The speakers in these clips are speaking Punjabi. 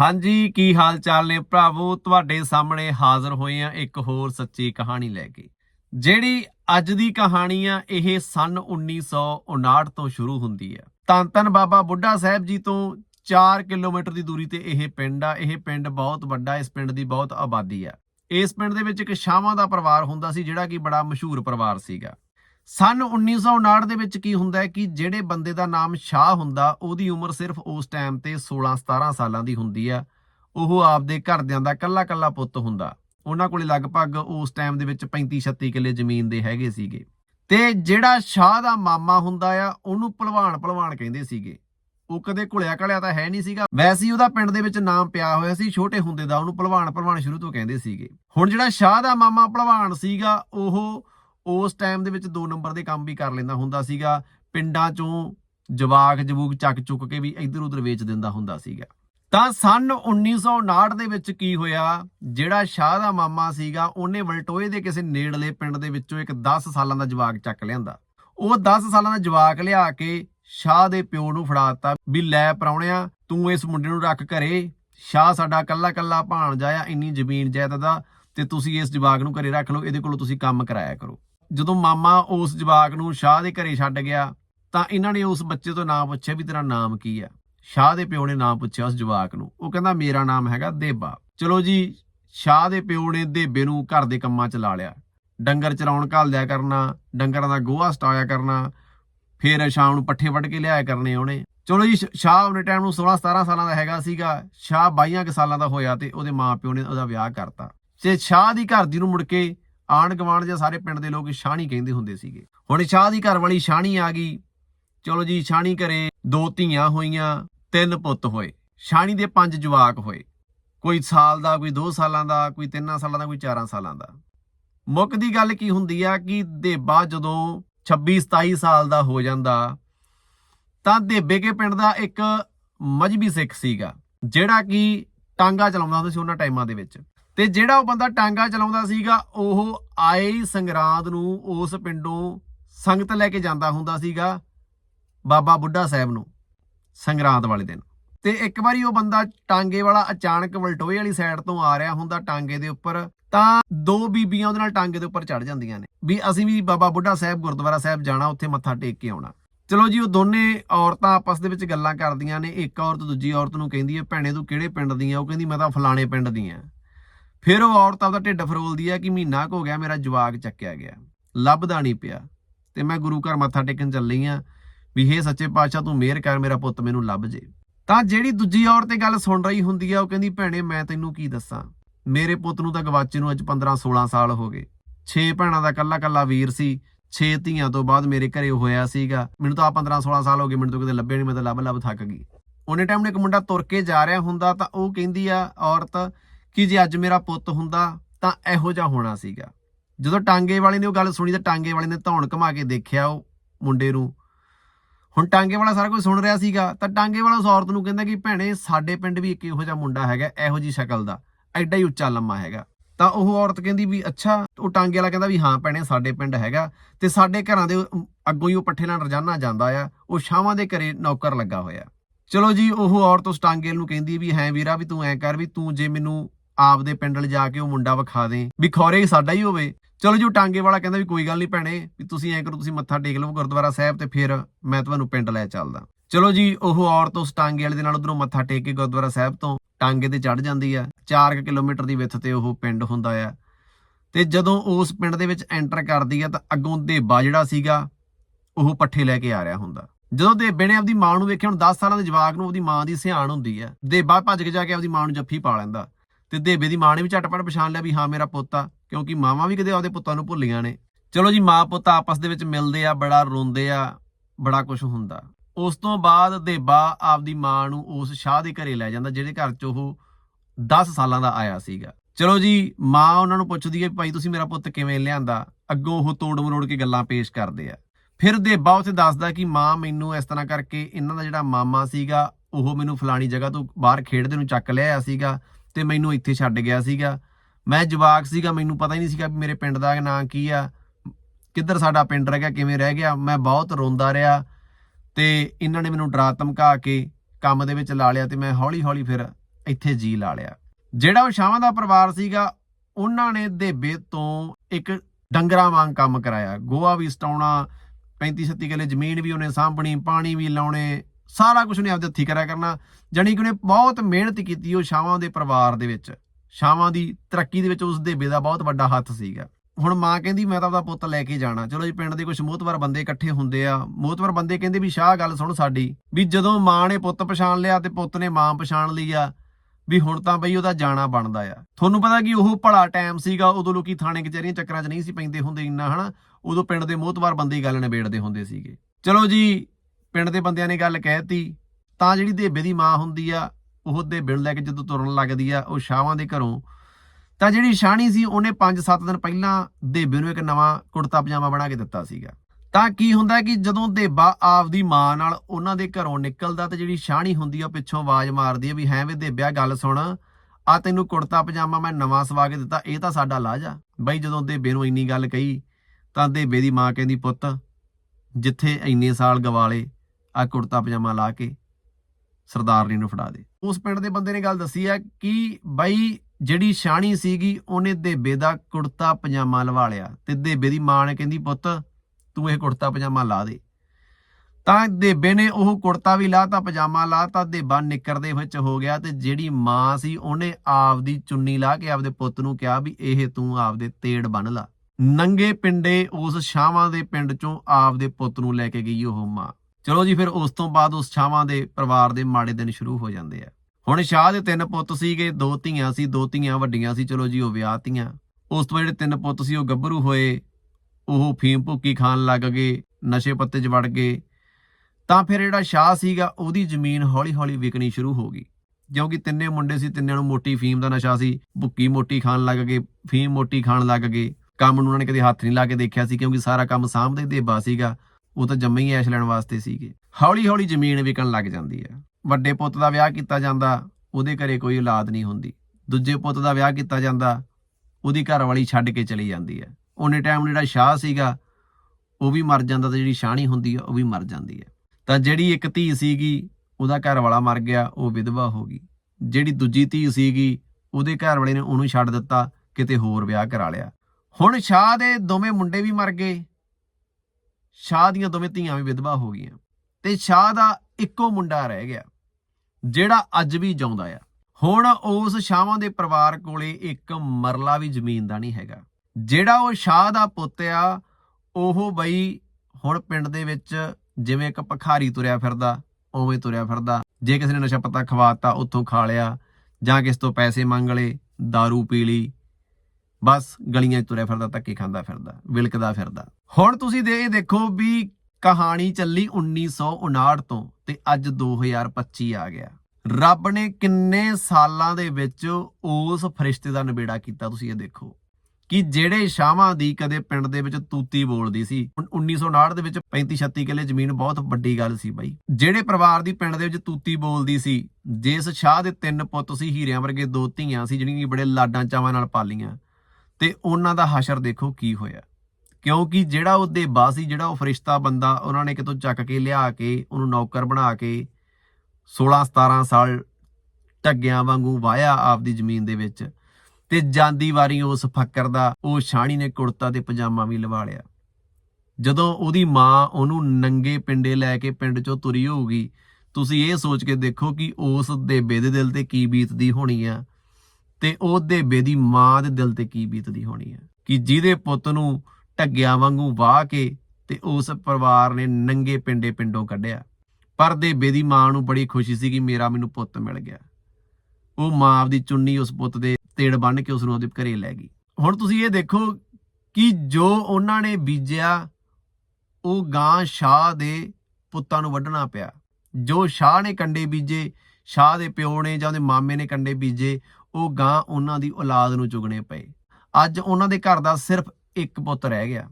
ਹਾਂਜੀ, ਕੀ ਹਾਲ ਚਾਲ ਨੇ ਭਰਾਵੋ? ਤੁਹਾਡੇ ਸਾਹਮਣੇ ਹਾਜ਼ਰ ਹੋਏ ਆ ਇੱਕ ਹੋਰ ਸੱਚੀ ਕਹਾਣੀ ਲੈ ਕੇ। ਜਿਹੜੀ ਅੱਜ ਦੀ ਕਹਾਣੀ ਆ, ਇਹ ਸਨ 1959 ਤੋਂ ਸ਼ੁਰੂ ਹੁੰਦੀ ਆ। ਧੰਨ ਧੰਨ ਬਾਬਾ ਬੁੱਢਾ ਸਾਹਿਬ ਜੀ ਤੋਂ 4 ਕਿਲੋਮੀਟਰ ਦੀ ਦੂਰੀ ਤੇ ਇਹ ਪਿੰਡ ਆ। ਇਹ ਪਿੰਡ ਬਹੁਤ ਵੱਡਾ, ਇਸ ਪਿੰਡ ਦੀ ਬਹੁਤ ਆਬਾਦੀ ਆ। ਇਸ ਪਿੰਡ ਦੇ ਵਿੱਚ ਇੱਕ ਸ਼ਾਹਾਂ ਦਾ ਪਰਿਵਾਰ ਹੁੰਦਾ ਸੀ, ਜਿਹੜਾ ਕਿ ਬੜਾ ਮਸ਼ਹੂਰ ਪਰਿਵਾਰ ਸੀਗਾ। ਸਨ 1959 ਦੇ ਵਿੱਚ ਕੀ ਹੁੰਦਾ ਹੈ ਕਿ ਜਿਹੜੇ ਬੰਦੇ ਦਾ ਨਾਮ ਸ਼ਾਹ ਹੁੰਦਾ, ਉਹਦੀ ਉਮਰ ਸਿਰਫ ਉਸ ਟਾਈਮ ਤੇ 16 17 ਸਾਲਾਂ ਦੀ ਹੁੰਦੀ ਆ ਉਹ ਆਪਦੇ ਘਰਦਿਆਂ ਦਾ ਕੱਲਾ ਕੱਲਾ ਪੁੱਤ ਹੁੰਦਾ। ਉਹਨਾਂ ਕੋਲੇ ਲਗਭਗ ਉਸ ਟਾਈਮ ਦੇ ਵਿੱਚ 35 36 ਕਿੱਲੇ ਜ਼ਮੀਨ ਦੇ ਹੈਗੇ ਸੀਗੇ। ਤੇ ਜਿਹੜਾ ਸ਼ਾਹ ਦਾ ਮਾਮਾ ਹੁੰਦਾ ਆ, ਉਹਨੂੰ ਭਲਵਾਨ ਭਲਵਾਨ ਕਹਿੰਦੇ ਸੀਗੇ। ਉਹ ਕਦੇ ਘੁਲਿਆ ਘਲਿਆ ਤਾਂ ਹੈ ਨਹੀਂ ਸੀਗਾ। ਵੈਸੇ ਹੀ ਉਹਦਾ ਪਿੰਡ ਦੇ ਵਿੱਚ ਨਾਮ ਪਿਆ ਹੋਇਆ ਸੀ, ਛੋਟੇ ਹੁੰਦੇ ਦਾ ਉਹਨੂੰ ਭਲਵਾਨ ਭਲਵਾਨ ਸ਼ੁਰੂ ਤੋਂ ਕਹਿੰਦੇ ਸੀਗੇ। ਹੁਣ ਜਿਹੜਾ ਸ਼ਾਹ ਦਾ ਮਾਮਾ ਭਲਵਾਨ ਸੀਗਾ, ਉਹ ਉਸ ਟਾਈਮ ਦੇ ਵਿੱਚ 2 ਨੰਬਰ ਦੇ ਕੰਮ ਵੀ ਕਰ ਲੈਂਦਾ ਹੁੰਦਾ ਸੀਗਾ। ਪਿੰਡਾਂ ਚੋਂ ਜਵਾਕ ਜਬੂਕ ਚੱਕ ਚੁੱਕ ਕੇ ਵੀ ਇੱਧਰ ਉੱਧਰ ਵੇਚ ਦਿੰਦਾ ਹੁੰਦਾ ਸੀਗਾ। ਤਾਂ ਸਨ 1959 ਦੇ ਵਿੱਚ ਕੀ ਹੋਇਆ? ਜਿਹੜਾ ਸ਼ਾਹ ਦਾ ਮਾਮਾ ਸੀਗਾ, ਉਹਨੇ ਵਲਟੋਏ ਦੇ ਕਿਸੇ ਨੇੜਲੇ ਪਿੰਡ ਦੇ ਵਿੱਚੋਂ ਇੱਕ 10 ਸਾਲਾਂ ਦਾ ਜਵਾਕ ਚੱਕ ਲਿਆਂਦਾ। ਉਹ 10 ਸਾਲਾਂ ਦਾ ਜਵਾਕ ਲਿਆ ਕੇ ਸ਼ਾਹ ਦੇ ਪਿਓ ਨੂੰ ਫੜਾ ਦਿੱਤਾ ਵੀ ਲੈ ਪਰਾਉਣਿਆ ਤੂੰ ਇਸ ਮੁੰਡੇ ਨੂੰ ਰੱਖ ਘਰੇ। ਸ਼ਾਹ ਸਾਡਾ ਕੱਲਾ ਕੱਲਾ ਭਾਣਜਾ ਆ, ਇੰਨੀ ਜ਼ਮੀਨ ਜਾਇਦਾਦ ਦਾ ਤੇ ਤੁਸੀਂ ਇਸ ਜਵਾਕ ਨੂੰ ਘਰੇ ਰੱਖ ਲਓ, ਇਹਦੇ ਕੋਲੋਂ ਤੁਸੀਂ ਕੰਮ ਕਰਾਇਆ ਕਰੋ। ਜਦੋਂ ਮਾਮਾ ਉਸ ਜਵਾਕ ਨੂੰ ਸ਼ਾਹ ਦੇ ਘਰੇ ਛੱਡ ਗਿਆ, ਤਾਂ ਇਹਨਾਂ ਨੇ ਉਸ ਬੱਚੇ ਤੋਂ ਨਾਮ ਪੁੱਛਿਆ ਵੀ ਤੇਰਾ ਨਾਮ ਕੀ ਆ। ਸ਼ਾਹ ਦੇ ਪਿਓ ਨੇ ਨਾਮ ਪੁੱਛਿਆ ਉਸ ਜਵਾਕ ਨੂੰ। ਉਹ ਕਹਿੰਦਾ, ਮੇਰਾ ਨਾਮ ਹੈਗਾ ਦੇਬਾ। ਚਲੋ ਜੀ, ਸ਼ਾਹ ਦੇ ਪਿਓ ਨੇ ਦੇਬੇ ਨੂੰ ਘਰ ਦੇ ਕੰਮਾਂ 'ਚ ਲਾ ਲਿਆ। ਡੰਗਰ ਚਰਾਉਣ ਘੱਲ ਦਿਆ ਕਰਨਾ, ਡੰਗਰਾਂ ਦਾ ਗੋਹਾ ਸਟਾਇਆ ਕਰਨਾ, ਫਿਰ ਸ਼ਾਮ ਨੂੰ ਪੱਠੇ ਵੱਢ ਕੇ ਲਿਆਇਆ ਕਰਨੇ ਉਹਨੇ। ਚਲੋ ਜੀ ਸ਼ਾਹ ਆਪਣੇ ਟਾਈਮ ਨੂੰ 16 17 ਸਾਲਾਂ ਦਾ ਹੈਗਾ ਸੀਗਾ। ਸ਼ਾਹ 22 ਕੁ ਸਾਲਾਂ ਦਾ ਹੋਇਆ ਤੇ ਉਹਦੇ ਮਾਪਿਓ ਨੇ ਉਹਦਾ ਵਿਆਹ ਕਰਤਾ। ਤੇ ਸ਼ਾਹ ਦੀ ਘਰ ਦੀ ਨੂੰ ਮੁੜ ਕੇ ਆਂਢ ਗੁਆਂਢ ਜਾਂ ਸਾਰੇ ਪਿੰਡ ਦੇ ਲੋਕ ਸ਼ਾਹਣੀ ਕਹਿੰਦੇ ਹੁੰਦੇ ਸੀਗੇ। ਹੁਣ ਸ਼ਾਹ ਦੀ ਘਰ ਵਾਲੀ ਸ਼ਾਹਣੀ ਆ ਗਈ। ਚਲੋ ਜੀ ਸ਼ਾਹਣੀ ਘਰੇ ਦੋ ਧੀਆਂ ਹੋਈਆਂ, ਤਿੰਨ ਪੁੱਤ ਹੋਏ। ਸ਼ਾਹਣੀ ਦੇ ਪੰਜ ਜਵਾਕ ਹੋਏ। ਕੋਈ ਸਾਲ ਦਾ, ਕੋਈ 2 ਸਾਲਾਂ ਦਾ, ਕੋਈ 3 ਸਾਲਾਂ ਦਾ, ਕੋਈ 4 ਸਾਲਾਂ ਦਾ। ਮੁੱਖ ਦੀ ਗੱਲ ਕੀ ਹੁੰਦੀ ਆ ਕਿ ਦੇਬਾ ਜਦੋਂ 26 27 ਸਾਲ ਦਾ ਹੋ ਜਾਂਦਾ, ਤਾਂ ਦੇਬੇ ਕੇ ਪਿੰਡ ਦਾ ਇੱਕ ਮਜਬੀ ਸਿੱਖ ਸੀਗਾ, ਜਿਹੜਾ ਕਿ ਟਾਂਗਾ ਚਲਾਉਂਦਾ ਹੁੰਦਾ ਸੀ ਉਹਨਾਂ ਟਾਈਮਾਂ ਦੇ ਵਿੱਚ। ਤੇ ਜਿਹੜਾ ਉਹ ਬੰਦਾ ਟਾਂਗਾ ਚਲਾਉਂਦਾ ਸੀਗਾ, ਉਹ ਆਏ ਸੰਗਰਾਂਦ ਨੂੰ ਉਸ ਪਿੰਡੋਂ ਸੰਗਤ ਲੈ ਕੇ ਜਾਂਦਾ ਹੁੰਦਾ ਸੀਗਾ, ਬਾਬਾ ਬੁੱਢਾ ਸਾਹਿਬ ਨੂੰ, ਸੰਗਰਾਂਦ ਵਾਲੇ ਦਿਨ। ਤੇ ਇੱਕ ਵਾਰੀ ਉਹ ਬੰਦਾ ਟਾਂਗੇ ਵਾਲਾ ਅਚਾਨਕ ਵਲਟੋਏ ਵਾਲੀ ਸਾਈਡ ਤੋਂ ਆ ਰਿਹਾ ਹੁੰਦਾ ਟਾਂਗੇ ਦੇ ਉੱਪਰ, ਤਾਂ ਦੋ ਬੀਬੀਆਂ ਉਹਦੇ ਨਾਲ ਟਾਂਗੇ ਦੇ ਉੱਪਰ ਚੜ ਜਾਂਦੀਆਂ ਨੇ। ਵੀ ਅਸੀਂ ਵੀ ਬਾਬਾ ਬੁੱਢਾ ਸਾਹਿਬ ਗੁਰਦੁਆਰਾ ਸਾਹਿਬ ਜਾਣਾ, ਉੱਥੇ ਮੱਥਾ ਟੇਕ ਕੇ ਆਉਣਾ। ਚਲੋ ਜੀ, ਉਹ ਦੋਨੇ ਔਰਤਾਂ ਆਪਸ ਦੇ ਵਿੱਚ ਗੱਲਾਂ ਕਰਦੀਆਂ ਨੇ, ਇੱਕ ਔਰਤ ਦੂਜੀ ਔਰਤ ਨੂੰ ਕਹਿੰਦੀ ਹੈ, ਭੈਣੇ ਤੂੰ ਕਿਹੜੇ ਪਿੰਡ ਦੀ ਆ? ਉਹ ਕਹਿੰਦੀ, ਮੈਂ ਤਾਂ ਫਲਾਣੇ ਪਿੰਡ ਦੀ ਆ। ਫਿਰ ਉਹ ਔਰਤ ਆਪਦਾ ਢਿੱਡ ਫਰੋਲਦੀ ਹੈ ਕਿ ਮਹੀਨਾ ਕੁ ਹੋ ਗਿਆ ਮੇਰਾ ਜਵਾਕ ਚੱਕਿਆ ਗਿਆ। ਲੱਭਦਾ ਨਹੀਂ ਪਿਆ। ਤੇ ਮੈਂ ਗੁਰੂ ਘਰ ਮੱਥਾ ਟੇਕਣ ਚੱਲੀ ਆ ਵੀ, ਹੇ ਸੱਚੇ ਪਾਤਸ਼ਾਹ, ਤੂੰ ਮਿਹਰ ਕਰ, ਮੇਰਾ ਪੁੱਤ ਮੈਨੂੰ ਲੱਭ ਜੇ। ਤਾਂ ਜਿਹੜੀ ਦੂਜੀ ਔਰਤ ਇਹ ਗੱਲ ਸੁਣ ਰਹੀ ਹੁੰਦੀ ਆ, ਉਹ ਕਹਿੰਦੀ, ਭੈਣੇ, ਮੈਂ ਤੈਨੂੰ ਕੀ ਦੱਸਾਂ? ਮੇਰੇ ਪੁੱਤ ਨੂੰ ਤਾਂ ਗਵਾਚੇ ਨੂੰ ਅੱਜ 15 16 ਸਾਲ ਹੋ ਗਏ। 6 ਭੈਣਾਂ ਦਾ ਕੱਲਾ ਕੱਲਾ ਵੀਰ ਸੀ। 6 ਧੀਆਂ ਤੋਂ ਬਾਅਦ ਮੇਰੇ ਘਰੇ ਹੋਇਆ ਸੀਗਾ। ਮੈਨੂੰ ਤਾਂ ਆ 15 16 ਸਾਲ ਹੋ ਗਏ, ਮੈਨੂੰ ਤਾਂ ਕਿਤੇ ਲੱਭਿਆ ਨਹੀਂ ਮੈਂ ਤਾਂ ਲੱਭ ਲੱਭ ਥੱਕ ਗਈ। ਉਹਨੇ ਟਾਈਮ ਨੇ ਇੱਕ ਮੁੰਡਾ ਤੁਰ ਕੇ ਜਾ ਰਿਹਾ ਹੁੰਦਾ, ਤਾਂ ਉਹ ਕਹਿੰਦੀ ਆ, ਔਰਤ ਕਿ ਜੇ ਅੱਜ ਮੇਰਾ ਪੁੱਤ ਹੁੰਦਾ ਤਾਂ ਇਹੋ ਜਿਹਾ ਹੋਣਾ ਸੀਗਾ। ਜਦੋਂ ਟਾਂਗੇ ਵਾਲੇ ਨੇ ਉਹ ਗੱਲ ਸੁਣੀ ਤਾਂ ਟਾਂਗੇ ਵਾਲੇ ਨੇ ਧੌਣ ਘਮਾ ਕੇ ਦੇਖਿਆ ਉਹ ਮੁੰਡੇ ਨੂੰ। ਹੁਣ ਟਾਂਗੇ ਵਾਲਾ ਸਾਰਾ ਕੁਝ ਸੁਣ ਰਿਹਾ ਸੀਗਾ ਤਾਂ ਟਾਂਗੇ ਵਾਲਾ ਉਸ ਔਰਤ ਨੂੰ ਕਹਿੰਦਾ ਕਿ ਭੈਣੇ ਸਾਡੇ ਪਿੰਡ ਵੀ ਇੱਕ ਇਹੋ ਜਿਹਾ ਮੁੰਡਾ ਹੈਗਾ, ਇਹੋ ਜੀ ਸ਼ਕਲ ਦਾ, ਐਡਾ ਹੀ ਉੱਚਾ ਲੰਮਾ ਹੈਗਾ। ਤਾਂ ਉਹ ਔਰਤ ਕਹਿੰਦੀ ਵੀ ਅੱਛਾ, ਉਹ ਟਾਂਗੇ ਵਾਲਾ ਕਹਿੰਦਾ ਵੀ ਹਾਂ ਭੈਣੇ ਸਾਡੇ ਪਿੰਡ ਹੈਗਾ ਤੇ ਸਾਡੇ ਘਰਾਂ ਦੇ ਅੱਗੋਂ ਹੀ ਉਹ ਪੱਠੇ ਨਾਲ ਰੋਜ਼ਾਨਾ ਜਾਂਦਾ ਆ, ਉਹ ਸ਼ਾਮਾਂ ਦੇ ਘਰੇ ਨੌਕਰ ਲੱਗਾ ਹੋਇਆ। ਚਲੋ ਜੀ, ਉਹ ਔਰਤ ਉਸ ਟਾਂਗੇ ਨੂੰ ਕਹਿੰਦੀ ਵੀ ਹੈ ਵੀਰਾ ਵੀ ਤੂੰ ਐ ਕਰ ਵੀ ਤੂੰ ਜੇ ਮੈਨੂੰ ਆਪਦੇ ਪਿੰਡ ਜਾ ਕੇ ਉਹ ਮੁੰਡਾ ਵਿਖਾ ਦੇ ਵੀ ਖੌਰੇ ਹੀ ਸਾਡਾ ਹੀ ਹੋਵੇ। ਚਲੋ ਜੀ, ਉਹ ਟਾਂਗੇ ਵਾਲਾ ਕਹਿੰਦਾ ਵੀ ਕੋਈ ਗੱਲ ਨਹੀਂ ਭੈਣੇ, ਵੀ ਤੁਸੀਂ ਐਂ ਕਰੋ, ਤੁਸੀਂ ਮੱਥਾ ਟੇਕ ਲਓ ਗੁਰਦੁਆਰਾ ਸਾਹਿਬ ਤੇ ਫਿਰ ਮੈਂ ਤੁਹਾਨੂੰ ਪਿੰਡ ਲੈ ਚੱਲਦਾ। ਚਲੋ ਜੀ, ਉਹ ਔਰਤ ਉਸ ਟਾਂਗੇ ਵਾਲੇ ਦੇ ਨਾਲ ਉਧਰੋਂ ਮੱਥਾ ਟੇਕ ਕੇ ਗੁਰਦੁਆਰਾ ਸਾਹਿਬ ਤੋਂ ਟਾਂਗੇ ਤੇ ਚੜ ਜਾਂਦੀ ਆ। 4 ਕਿਲੋਮੀਟਰ ਦੀ ਵਿੱਥ ਤੇ ਉਹ ਪਿੰਡ ਹੁੰਦਾ ਆ। ਤੇ ਜਦੋਂ ਉਸ ਪਿੰਡ ਦੇ ਵਿੱਚ ਐਂਟਰ ਕਰਦੀ ਆ ਤਾਂ ਅੱਗੋਂ ਦੇਬਾ ਜਿਹੜਾ ਸੀਗਾ, ਉਹ ਪੱਠੇ ਲੈ ਕੇ ਆ ਰਿਹਾ ਹੁੰਦਾ। ਜਦੋਂ ਦੇਬੇ ਨੇ ਆਪਦੀ ਮਾਂ ਨੂੰ ਵੇਖਿਆ, ਹੁਣ 10 ਸਾਲਾਂ ਦੇ ਜਵਾਕ ਨੂੰ ਉਹਦੀ ਮਾਂ ਦੀ ਸਿਆਣ ਹੁੰਦੀ ਆ। ਦੇਬਾ ਭੱਜ ਕੇ ਜਾ ਕੇ ਆਪਦੀ ਮਾਂ ਨੂੰ ਜੱਫੀ ਪਾ ਲੈਂਦਾ। ਤੇ ਦੇਬੇ ਦੀ ਮਾਂ ਨੇ ਵੀ ਝਟਪਟ ਪਛਾਣ ਲਿਆ ਵੀ ਹਾਂ, ਮੇਰਾ ਪੁੱਤ ਆ ਕਿਉਂਕਿ ਮਾਵਾਂ ਵੀ ਕਦੇ ਆਪਦੇ ਪੁੱਤਾਂ ਨੂੰ ਭੁੱਲੀਆਂ ਨੇ। ਚਲੋ ਜੀ, ਮਾਂ ਪੁੱਤ ਆਪਸ ਦੇ ਵਿੱਚ ਮਿਲਦੇ ਆ, ਬੜਾ ਰੋਂਦੇ ਆ, ਬੜਾ ਕੁਝ ਹੁੰਦਾ। ਉਸ ਤੋਂ ਬਾਅਦ ਦੇਬਾ ਆਪਦੀ ਮਾਂ ਨੂੰ ਉਸ ਸ਼ਾਹ ਦੇ ਘਰੇ ਲੈ ਜਾਂਦਾ ਜਿਹੜੇ ਘਰ 'ਚ ਉਹ 10 ਸਾਲਾਂ ਦਾ ਆਇਆ ਸੀਗਾ। ਚਲੋ ਜੀ, ਮਾਂ ਉਹਨਾਂ ਨੂੰ ਪੁੱਛਦੀ ਹੈ ਭਾਈ, ਤੁਸੀਂ ਮੇਰਾ ਪੁੱਤ ਕਿਵੇਂ ਲਿਆਂਦਾ? ਅੱਗੋਂ ਉਹ ਤੋੜ ਮਰੋੜ ਕੇ ਗੱਲਾਂ ਪੇਸ਼ ਕਰਦੇ ਆ। ਫਿਰ ਦੇਬਾ ਉੱਥੇ ਦੱਸਦਾ ਕਿ ਮਾਂ ਮੈਨੂੰ ਇਸ ਤਰ੍ਹਾਂ ਕਰਕੇ ਇਹਨਾਂ ਦਾ ਜਿਹੜਾ ਮਾਮਾ ਸੀਗਾ, ਉਹ ਮੈਨੂੰ ਫਲਾਣੀ ਜਗ੍ਹਾ ਤੋਂ ਬਾਹਰ ਖੇਡਦੇ ਨੂੰ ਚੱਕ ਲਿਆਇਆ ਸੀਗਾ। ਤੇ ਮੈਨੂੰ ਇੱਥੇ ਛੱਡ ਗਿਆ ਸੀਗਾ। ਮੈਂ ਜਵਾਕ ਸੀਗਾ, ਮੈਨੂੰ ਪਤਾ ਹੀ ਨਹੀਂ ਸੀਗਾ ਵੀ ਮੇਰੇ ਪਿੰਡ ਦਾ ਨਾਂ ਕੀ ਆ। ਕਿੱਧਰ ਸਾਡਾ ਪਿੰਡ ਰਹਿ ਗਿਆ, ਕਿਵੇਂ ਰਹਿ ਗਿਆ। ਮੈਂ ਬਹੁਤ ਰੋਂਦਾ ਰਿਹਾ ਤੇ ਇਹਨਾਂ ਨੇ ਮੈਨੂੰ ਡਰਾ ਧਮਕਾ ਕੇ ਕੰਮ ਦੇ ਵਿੱਚ ਲਾ ਲਿਆ ਤੇ ਮੈਂ ਹੌਲੀ ਹੌਲੀ ਫਿਰ ਇੱਥੇ ਜੀ ਲਾ ਲਿਆ। ਜਿਹੜਾ ਉਹ ਸ਼ਾਹਾਂ ਦਾ ਪਰਿਵਾਰ ਸੀਗਾ, ਉਹਨਾਂ ਨੇ ਦੇਬੇ ਤੋਂ ਇੱਕ ਡੰਗਰਾਂ ਵਾਂਗ ਕੰਮ ਕਰਾਇਆ। ਗੋਆ ਵੀ ਸਟਾਉਣਾ 35 36 ਕਿੱਲੇ ਜ਼ਮੀਨ ਵੀ ਉਹਨੇ ਸਾਂਭਣੀ, ਪਾਣੀ ਵੀ ਲਾਉਣੇ ਸਾਰਾ ਕੁਝ ਉਹਨੇ ਆਪਦੇ ਹੱਥੀਂ ਕਰਿਆ ਕਰਨਾ, ਜਾਣੀ ਕਿ ਉਹਨੇ ਬਹੁਤ ਮਿਹਨਤ ਕੀਤੀ ਉਹ ਸ਼ਾਹਾਂ ਦੇ ਪਰਿਵਾਰ ਦੇ ਵਿੱਚ। ਸ਼ਾਹਾਂ ਦੀ ਤਰੱਕੀ ਦੇ ਵਿੱਚ ਉਸ ਦੇਬੇ ਦਾ ਬਹੁਤ ਵੱਡਾ ਹੱਥ ਸੀਗਾ। ਹੁਣ ਮਾਂ ਕਹਿੰਦੀ, ਮੈਂ ਤਾਂ ਆਪਦਾ ਪੁੱਤ ਲੈ ਕੇ ਜਾਣਾ। ਚਲੋ ਜੀ, ਪਿੰਡ ਦੇ ਕੁਝ ਮੋਹਤਵਰ ਬੰਦੇ ਇਕੱਠੇ ਹੁੰਦੇ ਆ। ਮੋਹਤਵਰ ਬੰਦੇ ਕਹਿੰਦੇ ਵੀ, ਸ਼ਾਹ, ਗੱਲ ਸੁਣ ਸਾਡੀ, ਵੀ ਜਦੋਂ ਮਾਂ ਨੇ ਪੁੱਤ ਪਛਾਣ ਲਿਆ ਤੇ ਪੁੱਤ ਨੇ ਮਾਂ ਪਛਾਣ ਲਈ ਆ, ਵੀ ਹੁਣ ਤਾਂ ਬਈ ਉਹਦਾ ਜਾਣਾ ਬਣਦਾ ਆ। ਤੁਹਾਨੂੰ ਪਤਾ ਕਿ ਉਹ ਭਲਾ ਟਾਈਮ ਸੀਗਾ, ਉਦੋਂ ਲੋਕੀ ਥਾਣੇ ਕਚਹਿਰੀਆਂ ਚੱਕਰਾਂ 'ਚ ਨਹੀਂ ਸੀ ਪੈਂਦੇ ਹੁੰਦੇ ਇੰਨਾ, ਹਨਾ? ਉਦੋਂ ਪਿੰਡ ਦੇ ਮੋਹਤਵਾਰ ਬੰਦੇ ਹੀ ਗੱਲ ਨਿਬੇੜਦੇ ਹੁੰਦੇ ਸੀਗੇ। ਚਲੋ ਜੀ ਪਿੰਡ ਦੇ ਬੰਦਿਆਂ ਨੇ ਗੱਲ ਕਹਿਤੀ ਤਾਂ ਜਿਹੜੀ ਦੇਬੇ ਦੀ ਮਾਂ ਹੁੰਦੀ ਆ, ਉਹ ਦੇਬੇ ਨੂੰ ਲੈ ਕੇ ਜਦੋਂ ਤੁਰਨ ਲੱਗਦੀ ਆ, ਉਹ ਸ਼ਾਵਾਂ ਦੇ ਘਰੋਂ। ਤਾਂ ਜਿਹੜੀ ਸ਼ਾਣੀ ਸੀ, ਉਹਨੇ 5-7 ਦਿਨ ਪਹਿਲਾਂ ਦੇਬੇ ਨੂੰ ਇੱਕ ਨਵਾਂ ਕੁੜਤਾ ਪਜਾਮਾ ਬਣਾ ਕੇ ਦਿੱਤਾ ਸੀਗਾ। ਤਾਂ ਕੀ ਹੁੰਦਾ ਕਿ ਜਦੋਂ ਦੇਬਾ ਆਪਦੀ ਮਾਂ ਨਾਲ ਉਹਨਾਂ ਦੇ ਘਰੋਂ ਨਿਕਲਦਾ, ਤੇ ਜਿਹੜੀ ਸ਼ਾਣੀ ਹੁੰਦੀ ਆ, ਉਹ ਪਿੱਛੋਂ ਆਵਾਜ਼ ਮਾਰਦੀ ਆ ਵੀ ਹੈਂ ਵੇ ਦੇਬਿਆ, ਗੱਲ ਸੁਣ। ਆ ਤੈਨੂੰ ਕੁੜਤਾ ਪਜਾਮਾ ਮੈਂ ਨਵਾਂ ਸਵਾ ਕੇ ਦਿੱਤਾ, ਇਹ ਤਾਂ ਸਾਡਾ ਲਾਜਾ ਬਈ ਜਦੋਂ ਦੇਬੇ ਨੂੰ ਇੰਨੀ ਗੱਲ ਕਹੀ, ਤਾਂ ਦੇਬੇ ਦੀ ਮਾਂ ਕਹਿੰਦੀ, ਪੁੱਤ, ਜਿੱਥੇ ਇੰਨੇ ਸਾਲ ਗਵਾਲੇ ਆ ਕੁੜਤਾ ਪਜਾਮਾ ਲਾ ਕੇ ਸਰਦਾਰਨੀ ਨੂੰ ਫੜਾ ਦੇ। ਉਸ ਪਿੰਡ ਦੇ ਬੰਦੇ ਨੇ ਗੱਲ ਦੱਸੀ ਆ ਕਿ ਬਾਈ ਜਿਹੜੀ ਸ਼ਾਣੀ ਸੀਗੀ, ਉਹਨੇ ਦੇਬੇ ਦਾ ਕੁੜਤਾ ਪਜਾਮਾ ਲਵਾ ਲਿਆ ਤੇ ਦੇਬੇ ਦੀ ਮਾਂ ਨੇ ਕਹਿੰਦੀ, ਪੁੱਤ, ਤੂੰ ਇਹ ਕੁੜਤਾ ਪਜਾਮਾ ਲਾ ਦੇ। ਤਾਂ ਦੇਬੇ ਨੇ ਉਹ ਕੁੜਤਾ ਵੀ ਲਾਤਾ, ਪਜਾਮਾ ਲਾਤਾ ਦੇਬਾ ਨਿੱਕਰ ਦੇ ਵਿੱਚ ਹੋ ਗਿਆ ਤੇ ਜਿਹੜੀ ਮਾਂ ਸੀ, ਉਹਨੇ ਆਪਦੀ ਚੁੰਨੀ ਲਾ ਕੇ ਆਪਦੇ ਪੁੱਤ ਨੂੰ ਕਿਹਾ ਵੀ ਇਹ ਤੂੰ ਆਪਦੇ ਤੇੜ ਬੰਨ ਲਾ। ਨੰਗੇ ਪਿੰਡੇ ਉਸ ਛਾਵਾਂ ਦੇ ਪਿੰਡ ਚੋਂ ਆਪਦੇ ਪੁੱਤ ਨੂੰ ਲੈ ਕੇ ਗਈ ਉਹ ਮਾਂ। ਚਲੋ ਜੀ, ਫਿਰ ਉਸ ਤੋਂ ਬਾਅਦ ਉਸ ਛਾਵਾਂ ਦੇ ਪਰਿਵਾਰ ਦੇ ਮਾੜੇ ਦਿਨ ਸ਼ੁਰੂ ਹੋ ਜਾਂਦੇ ਆ। ਹੁਣ ਸ਼ਾਹ ਦੇ ਤਿੰਨ ਪੁੱਤ ਸੀਗੇ, ਦੋ ਧੀਆਂ ਸੀ, ਦੋ ਧੀਆਂ ਵੱਡੀਆਂ ਸੀ, ਚਲੋ ਜੀ, ਉਹ ਵਿਆਹਤੀਆਂ ਉਸ ਤੋਂ ਜਿਹੜੇ ਤਿੰਨ ਪੁੱਤ ਸੀ, ਉਹ ਗੱਭਰੂ ਹੋਏ, ਉਹ ਫੀਮ ਭੁੱਕੀ ਖਾਣ ਲੱਗ ਗਏ, ਨਸ਼ੇ ਪੱਤੇ 'ਚ ਵੜ ਗਏ। ਤਾਂ ਫਿਰ ਜਿਹੜਾ ਸ਼ਾਹ ਸੀਗਾ, ਉਹਦੀ ਜ਼ਮੀਨ ਹੌਲੀ-ਹੌਲੀ ਵਿਕਣੀ ਸ਼ੁਰੂ ਹੋ ਗਈ। ਕਿਉਂਕਿ ਤਿੰਨੇ ਮੁੰਡੇ ਸੀ, ਤਿੰਨਿਆਂ ਨੂੰ ਮੋਟੀ ਫੀਮ ਦਾ ਨਸ਼ਾ ਸੀ, ਭੁੱਕੀ ਮੋਟੀ ਖਾਣ ਲੱਗ ਗਏ, ਫੀਮ ਮੋਟੀ ਖਾਣ ਲੱਗ ਗਏ। ਕੰਮ ਨੂੰ ਉਹਨਾਂ ਨੇ ਕਦੇ ਹੱਥ ਨਹੀਂ ਲਾ ਕੇ ਦੇਖਿਆ ਸੀ, ਕਿਉਂਕਿ ਸਾਰਾ ਕੰਮ ਸਾਂਭਦੇ ਦੇਬਾ ਸੀਗਾ। ਉਹ ਤਾਂ ਜੰਮੇ ਹੀ ਐਸ਼ ਲੈਣ ਵਾਸਤੇ ਸੀਗੇ। ਹੌਲੀ-ਹੌਲੀ ਜ਼ਮੀਨ ਵਿਕਣ ਲੱਗ ਜਾਂਦੀ ਹੈ। ਵੱਡੇ ਪੁੱਤ ਦਾ ਵਿਆਹ ਕੀਤਾ ਜਾਂਦਾ, ਉਹਦੇ ਘਰੇ ਕੋਈ ਔਲਾਦ ਨਹੀਂ ਹੁੰਦੀ। ਦੂਜੇ ਪੁੱਤ ਦਾ ਵਿਆਹ ਕੀਤਾ ਜਾਂਦਾ, ਉਹਦੀ ਘਰ ਵਾਲੀ ਛੱਡ ਕੇ ਚਲੀ ਜਾਂਦੀ ਹੈ। ਉਹਨੇ ਟਾਈਮ ਜਿਹੜਾ ਸ਼ਾਹ ਸੀਗਾ, ਉਹ ਵੀ ਮਰ ਜਾਂਦਾ ਤੇ ਜਿਹੜੀ ਸ਼ਾਹਣੀ ਹੁੰਦੀ ਹੈ ਉਹ ਵੀ ਮਰ ਜਾਂਦੀ ਹੈ। ਤਾਂ ਜਿਹੜੀ ਇੱਕ ਧੀ ਸੀਗੀ, ਉਹਦਾ ਘਰ ਵਾਲਾ ਮਰ ਗਿਆ, ਉਹ ਵਿਧਵਾ ਹੋ ਗਈ। ਜਿਹੜੀ ਦੂਜੀ ਧੀ ਸੀਗੀ, ਉਹਦੇ ਘਰ ਵਾਲੇ ਨੇ ਉਹਨੂੰ ਛੱਡ ਦਿੱਤਾ, ਕਿਤੇ ਹੋਰ ਵਿਆਹ ਕਰਾ ਲਿਆ। ਹੁਣ ਸ਼ਾਹ ਦੇ ਦੋਵੇਂ ਮੁੰਡੇ ਵੀ ਮਰ ਗਏ। ਸ਼ਾਹ ਦੀਆਂ ਦੋਵੇਂ ਧੀਆਂ ਵੀ ਵਿਧਵਾ ਹੋ ਗਈਆਂ ਤੇ ਸ਼ਾਹ ਦਾ ਇੱਕੋ ਮੁੰਡਾ ਰਹਿ ਗਿਆ, ਜਿਹੜਾ ਅੱਜ ਵੀ ਜਿਉਂਦਾ ਆ। ਹੁਣ ਉਸ ਸ਼ਾਹਾਂ ਦੇ ਪਰਿਵਾਰ ਕੋਲੇ ਇੱਕ ਮਰਲਾ ਵੀ ਜ਼ਮੀਨ ਦਾ ਨਹੀਂ ਹੈਗਾ। ਜਿਹੜਾ ਉਹ ਸ਼ਾਹ ਦਾ ਪੁੱਤ ਆ, ਉਹ ਬਈ ਹੁਣ ਪਿੰਡ ਦੇ ਵਿੱਚ ਜਿਵੇਂ ਇੱਕ ਭਖਾਰੀ ਤੁਰਿਆ ਫਿਰਦਾ, ਉਵੇਂ ਤੁਰਿਆ ਫਿਰਦਾ। ਜੇ ਕਿਸੇ ਨੇ ਨਸ਼ਾ ਪੱਤਾ ਖਵਾਤਾ, ਉੱਥੋਂ ਖਾ ਲਿਆ, ਜਾਂ ਕਿਸ ਤੋਂ ਪੈਸੇ ਮੰਗ ਲਏ दारू ਪੀ ਲਈ, ਬਸ ਗਲੀਆਂ 'ਚ ਤੁਰਿਆ ਫਿਰਦਾ, ਧੱਕੇ ਖਾਂਦਾ ਫਿਰਦਾ, ਵਿਲਕਦਾ ਫਿਰਦਾ। ਹੁਣ ਤੁਸੀਂ ਦੇ ਇਹ ਦੇਖੋ ਵੀ ਕਹਾਣੀ ਚੱਲੀ 1959 ਤੋਂ ਤੇ ਅੱਜ 2025 ਆ ਗਿਆ। ਰੱਬ ਨੇ ਕਿੰਨੇ ਸਾਲਾਂ ਦੇ ਵਿੱਚ ਉਸ ਫਰਿਸ਼ਤੇ ਦਾ ਨਿਬੇੜਾ ਕੀਤਾ ਤੁਸੀਂ ਇਹ ਦੇਖੋ। ਕਿ ਜਿਹੜੇ ਸ਼ਾਵਾਂ ਦੀ ਕਦੇ ਪਿੰਡ ਦੇ ਵਿੱਚ ਤੂਤੀ ਬੋਲਦੀ ਸੀ, ਹੁਣ 1959 ਦੇ ਵਿੱਚ 35 36 ਕਿੱਲੇ ਜ਼ਮੀਨ ਬਹੁਤ ਵੱਡੀ ਗੱਲ ਸੀ ਬਾਈ। ਜਿਹੜੇ ਪਰਿਵਾਰ ਦੀ ਪਿੰਡ ਦੇ ਵਿੱਚ ਤੂਤੀ ਬੋਲਦੀ ਸੀ, ਜਿਸ ਸ਼ਾਹ ਦੇ ਤਿੰਨ ਪੁੱਤ ਸੀ, ਹੀਰਿਆਂ ਵਰਗੇ ਦੋ ਧੀਆਂ ਸੀ, ਜਿਹੜੀਆਂ ਬੜੇ ਲਾਡਾਂ ਚਾਵਾਂ ਨਾਲ ਪਾਲੀਆਂ। ਤੇ ਉਹਨਾਂ ਦਾ ਹਸ਼ਰ ਦੇਖੋ ਕੀ ਹੋਇਆ। ਕਿਉਂਕਿ ਜਿਹੜਾ ਉਹ ਦੇਬਾ ਸੀ ਜਿਹੜਾ ਉਹ ਫਰਿਸ਼ਤਾ ਬੰਦਾ, ਉਹਨਾਂ ਨੇ ਕਿਤੋਂ ਚੱਕ ਕੇ ਲਿਆ ਕੇ, ਉਹਨੂੰ ਨੌਕਰ ਬਣਾ ਕੇ 16 17 ਸਾਲ ਢੱਗਿਆਂ ਵਾਂਗੂ ਵਾਇਆ ਆਪਦੀ ਜ਼ਮੀਨ ਦੇ ਵਿੱਚ ਤੇ ਜਾਂਦੀ ਵਾਰੀ ਉਸ ਫੱਕਰ ਦਾ, ਉਹ ਸ਼ਾਣੀ ਨੇ ਕੁੜਤਾ ਤੇ ਪਜਾਮਾ ਵੀ ਲਵਾ ਲਿਆ। ਜਦੋਂ ਉਹਦੀ ਮਾਂ ਉਹਨੂੰ ਨੰਗੇ ਪਿੰਡੇ ਲੈ ਕੇ ਪਿੰਡ ਚੋਂ ਤੁਰੀ ਹੋਊਗੀ, ਤੁਸੀਂ ਇਹ ਸੋਚ ਕੇ ਦੇਖੋ ਕਿ ਉਸ ਦੇਬੇ ਦੇ ਦਿਲ ਤੇ ਕੀ ਬੀਤਦੀ ਹੋਣੀ ਆ ਤੇ ਉਹ ਦੇਬੇ ਦੀ ਮਾਂ ਦੇ ਦਿਲ ਤੇ ਕੀ ਬੀਤਦੀ ਹੋਣੀ ਆ। ਕਿ ਜਿਹਦੇ ਪੁੱਤ ਨੂੰ ਢੱਗਿਆਂ ਵਾਂਗੂ ਵਾਹ ਕੇ ਤੇ ਉਸ ਪਰਿਵਾਰ ਨੇ ਨੰਗੇ ਪਿੰਡੇ ਪਿੰਡੋਂ ਕੱਢਿਆ। ਪਰ ਦੇਬੇ ਦੀ ਮਾਂ ਨੂੰ ਬੜੀ ਖੁਸ਼ੀ ਸੀ ਕਿ ਮੇਰਾ ਮੈਨੂੰ ਪੁੱਤ ਮਿਲ ਗਿਆ। ਉਹ ਮਾਂ ਆਪਦੀ ਚੁੰਨੀ ਉਸ ਪੁੱਤ ਦੇ ਤੇੜ ਬੰਨ ਕੇ ਉਸ ਨੂੰ ਉਹਦੇ ਘਰੇ ਲੈ ਗਈ। ਹੁਣ ਤੁਸੀਂ ਇਹ ਦੇਖੋ ਕਿ ਜੋ ਉਹਨਾਂ ਨੇ ਬੀਜਿਆ, ਉਹ ਗਾਂ ਸ਼ਾਹ ਦੇ ਪੁੱਤਾਂ ਨੂੰ ਵੱਢਣਾ ਪਿਆ। ਜੋ ਸ਼ਾਹ ਨੇ ਕੰਡੇ ਬੀਜੇ, ਸ਼ਾਹ ਦੇ ਪਿਓ ਨੇ ਜਾਂ ਉਹਦੇ ਮਾਮੇ ਨੇ ਕੰਡੇ ਬੀਜੇ, ਉਹ ਗਾਂ ਉਹਨਾਂ ਦੀ ਔਲਾਦ ਨੂੰ ਚੁਗਣੇ ਪਏ। ਅੱਜ ਉਹਨਾਂ ਦੇ ਘਰ ਦਾ ਸਿਰਫ ਇੱਕ ਪੁੱਤ ਰਹਿ ਗਿਆ।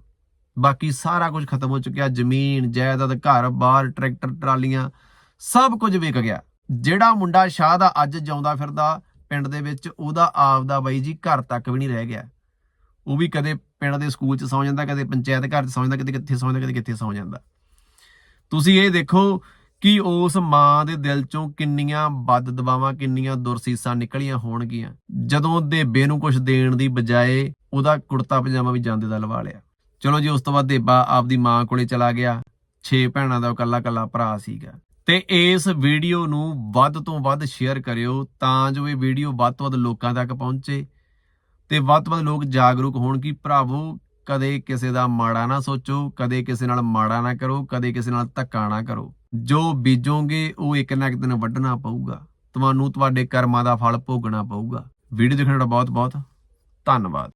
ਬਾਕੀ ਸਾਰਾ ਕੁਝ ਖਤਮ ਹੋ ਚੁੱਕਿਆ। ਜ਼ਮੀਨ, ਜਾਇਦਾਦ, ਘਰ ਬਾਰ ਟਰੈਕਟਰ, ਟਰਾਲੀਆਂ, ਸਭ ਕੁਝ ਵਿਕ ਗਿਆ। ਜਿਹੜਾ ਮੁੰਡਾ ਸ਼ਾਹ ਦਾ ਅੱਜ ਜਿਉਂਦਾ ਫਿਰਦਾ ਪਿੰਡ ਦੇ ਵਿੱਚ, ਉਹਦਾ ਆਪਦਾ ਬਾਈ ਜੀ ਘਰ ਤੱਕ ਵੀ ਨਹੀਂ ਰਹਿ ਗਿਆ। ਉਹ ਵੀ ਕਦੇ ਪਿੰਡ ਦੇ ਸਕੂਲ 'ਚ ਸੌਂ ਜਾਂਦਾ, ਕਦੇ ਪੰਚਾਇਤ ਘਰ 'ਚ ਸੌਂ ਜਾਂਦਾ, ਕਦੇ ਕਿੱਥੇ ਸੌਂ ਜਾਂਦਾ, ਕਦੇ ਕਿੱਥੇ ਸੌਂ ਜਾਂਦਾ। ਤੁਸੀਂ ਇਹ ਦੇਖੋ ਕਿ ਉਸ ਮਾਂ ਦੇ ਦਿਲ ਚੋਂ ਕਿੰਨੀਆਂ ਬਦ ਦਬਾਵਾਂ ਕਿੰਨੀਆਂ ਦੁਰਸੀਸਾਂ ਨਿਕਲੀਆਂ ਹੋਣਗੀਆਂ। ਜਦੋਂ ਦੇਬੇ ਨੂੰ ਕੁਝ ਦੇਣ ਦੀ ਬਜਾਏ ਉਹਦਾ ਕੁੜਤਾ ਪਜਾਮਾ ਵੀ ਜਾਂਦੇ ਦਾ ਲਵਾ ਲਿਆ। ਚਲੋ ਜੀ, ਉਸ ਤੋਂ ਬਾਅਦ ਦੇਬਾ ਆਪਦੀ ਮਾਂ ਕੋਲੇ ਚਲਾ ਗਿਆ। 6 ਭੈਣਾਂ ਦਾ ਇਕੱਲਾ ਇਕੱਲਾ ਭਰਾ ਸੀਗਾ। ਤੇ ਇਸ ਵੀਡੀਓ ਨੂੰ ਵੱਧ ਤੋਂ ਵੱਧ ਸ਼ੇਅਰ ਕਰਿਓ ਤਾਂ ਜੋ ਇਹ ਵੀਡੀਓ ਵੱਧ ਤੋਂ ਵੱਧ ਲੋਕਾਂ ਤੱਕ ਪਹੁੰਚੇ ਤੇ ਵੱਧ ਤੋਂ ਵੱਧ ਲੋਕ ਜਾਗਰੂਕ ਹੋਣ ਕਿ ਭਰਾਵੋ, ਕਦੇ ਕਿਸੇ ਦਾ ਮਾੜਾ ਨਾ ਸੋਚੋ, ਕਦੇ ਕਿਸੇ ਨਾਲ ਮਾੜਾ ਨਾ ਕਰੋ, ਕਦੇ ਕਿਸੇ ਨਾਲ ਧੱਕਾ ਨਾ ਕਰੋ। ਜੋ ਬੀਜੋਗੇ, ਉਹ ਇੱਕ ਨਾ ਇੱਕ ਦਿਨ ਵੱਢਣਾ ਪਊਗਾ। ਤੁਹਾਨੂੰ ਤੁਹਾਡੇ ਕਰਮਾਂ ਦਾ ਫਲ ਭੋਗਣਾ ਪਊਗਾ। ਵੀਡੀਓ ਦੇਖਣ ਦਾ ਬਹੁਤ ਬਹੁਤ ਧੰਨਵਾਦ।